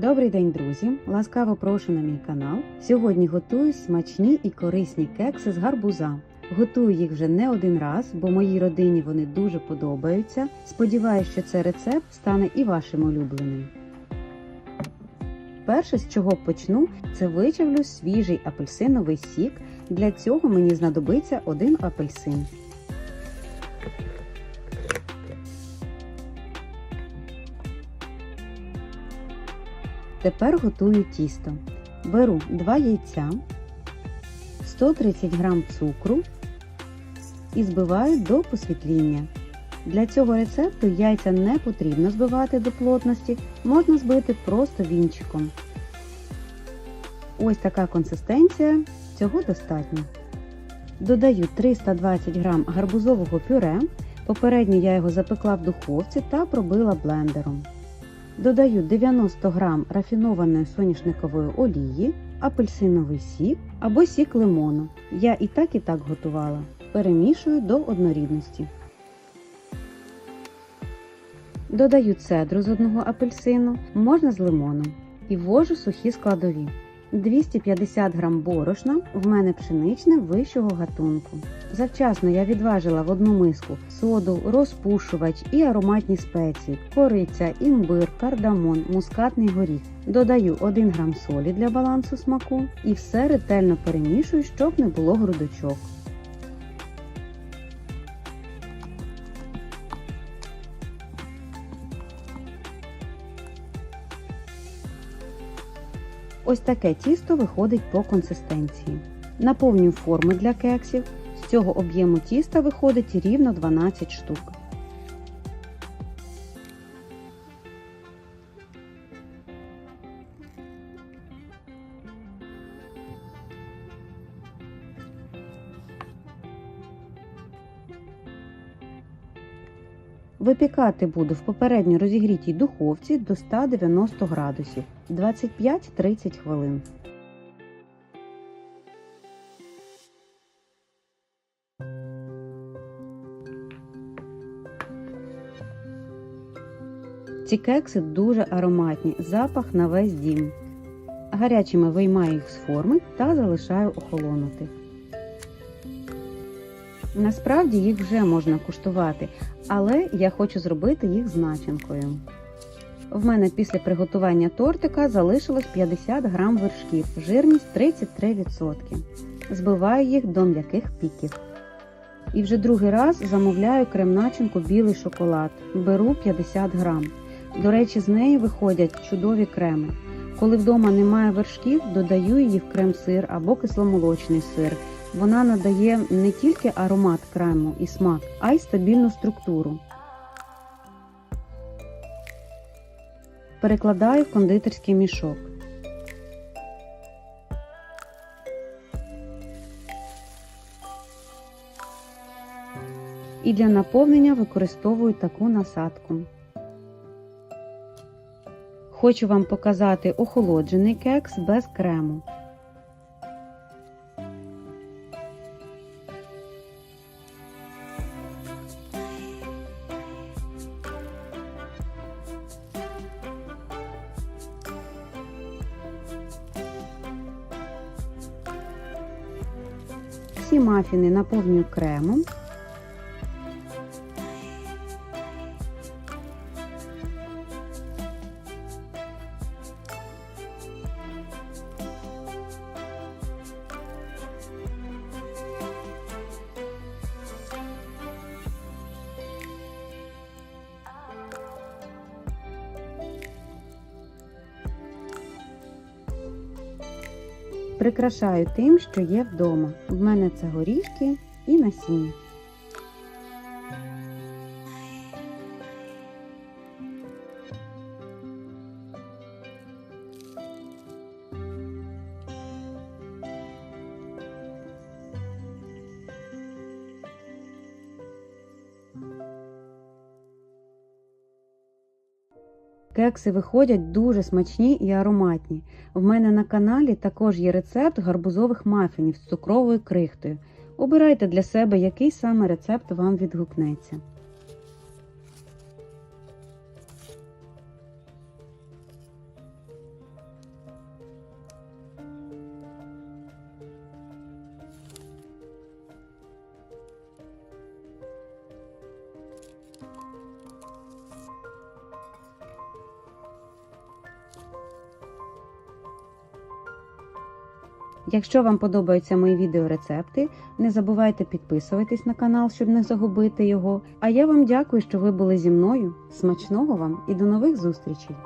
Добрий день, друзі! Ласкаво прошу на мій канал. Сьогодні готую смачні і корисні кекси з гарбуза. Готую їх вже не один раз, бо моїй родині вони дуже подобаються. Сподіваюсь, що цей рецепт стане і вашим улюбленим. Перше, з чого почну, це вичавлю свіжий апельсиновий сік. Для цього мені знадобиться один апельсин. Тепер готую тісто. Беру 2 яйця, 130 г цукру і збиваю до посвітління. Для цього рецепту яйця не потрібно збивати до плотності, можна збити просто вінчиком. Ось така консистенція, цього достатньо. Додаю 320 г гарбузового пюре. Попередньо я його запекла в духовці та пробила блендером. Додаю 90 г рафінованої соняшникової олії, апельсиновий сік або сік лимону. Я і так і так готувала. Перемішую до однорідності. Додаю цедру з одного апельсину, можна з лимоном. І ввожу сухі складові. 250 грам борошна, в мене пшеничне вищого гатунку. Завчасно я відважила в одну миску соду, розпушувач і ароматні спеції, кориця, імбир, кардамон, мускатний горіх. Додаю 1 грам солі для балансу смаку і все ретельно перемішую, щоб не було грудочок. Ось таке тісто виходить по консистенції. Наповнюю форми для кексів. З цього об'єму тіста виходить рівно 12 штук. Випікати буду в попередньо розігрітій духовці до 190 градусів 25-30 хвилин. Ці кекси дуже ароматні, запах на весь дім. Гарячими виймаю їх з форми та залишаю охолонути. Насправді їх вже можна куштувати, але я хочу зробити їх з начинкою. В мене після приготування тортика залишилось 50 грам вершків, жирність 33%. Збиваю їх до м'яких піків. І вже другий раз замовляю крем-начинку білий шоколад. Беру 50 грам. До речі, з неї виходять чудові креми. Коли вдома немає вершків, додаю її в крем-сир або кисломолочний сир. Вона надає не тільки аромат крему і смак, а й стабільну структуру. Перекладаю в кондитерський мішок. І для наповнення використовую таку насадку. Хочу вам показати охолоджений кекс без крему. Всі мафіни наповнюю кремом. Прикрашаю тим, що є вдома. В мене це горішки і насіння. Кекси виходять дуже смачні і ароматні. В мене на каналі також є рецепт гарбузових мафінів з цукровою крихтою. Обирайте для себе, який саме рецепт вам відгукнеться. Якщо вам подобаються мої відеорецепти, не забувайте підписуватись на канал, щоб не загубити його. А я вам дякую, що ви були зі мною. Смачного вам і до нових зустрічей!